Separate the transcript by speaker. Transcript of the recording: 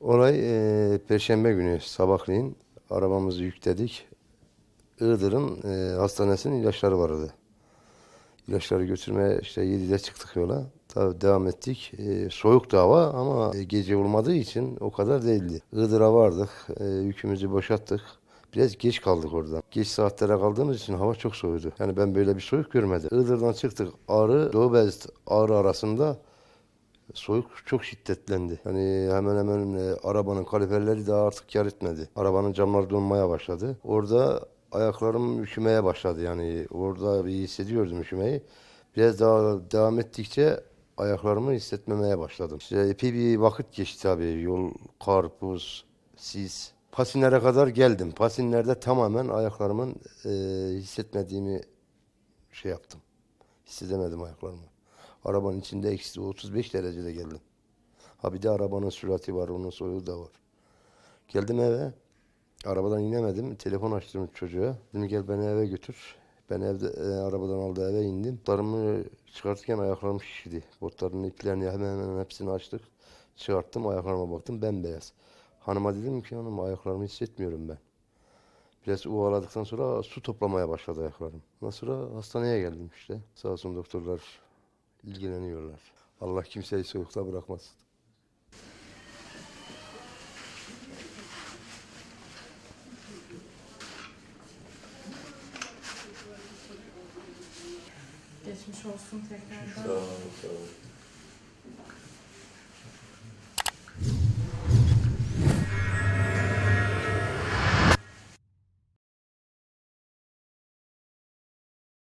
Speaker 1: Olay eee, Perşembe günü sabahleyin arabamızı yükledik. Iğdır'ın eee, hastanesinin ilaçları vardı. İlaçları götürmeye işte 7'de çıktık yola. Tabii devam ettik. Eee soğuktu hava ama e, gece olmadığı için o kadar değildi. Iğdır'a vardık. Eee, yükümüzü boşalttık. Biraz geç kaldık oradan. Geç saatlere kaldığımız için hava çok soğudu. Yani ben böyle bir soğuk görmedim. Iğdır'dan çıktık. Ağrı, Doğu Beyazıt, Ağrı arasında Soğuk çok şiddetlendi. Yani hemen hemen e, arabanın kaliperleri daha artık kar etmedi. Arabanın camları donmaya başladı. Orada ayaklarım üşümeye başladı yani. Orada bir hissediyordum üşümeyi. Biraz daha devam ettikçe ayaklarımı hissetmemeye başladım. İşte epey bir vakit geçti tabii. Yol, kar, buz, sis. Pasinlere kadar geldim. Pasinlerde tamamen ayaklarımın e, hissetmediğimi şey yaptım. Hissedemedim ayaklarımı. Arabanın içinde eksi 35 derecede geldim. Ha bir de arabanın sürati var, onun soğuğu da var. Geldim eve. Arabadan inemedim. Telefon açtım çocuğa. Dedim gel beni eve götür. Ben evde e, arabadan aldı eve indim. Botlarımı çıkartırken ayaklarım şişti. Botların iplerini hemen hemen hepsini açtık. Çıkarttım ayaklarıma baktım bembeyaz. Hanıma dedim ki hanım ayaklarımı hissetmiyorum ben. Biraz ovaladıktan sonra su toplamaya başladı ayaklarım. Ondan sonra hastaneye geldim işte. Sağ olsun doktorlar ilgileniyorlar. Allah kimseyi soğukta bırakmasın.
Speaker 2: Geçmiş olsun tekrardan.
Speaker 1: Sağ olun, sağ olun.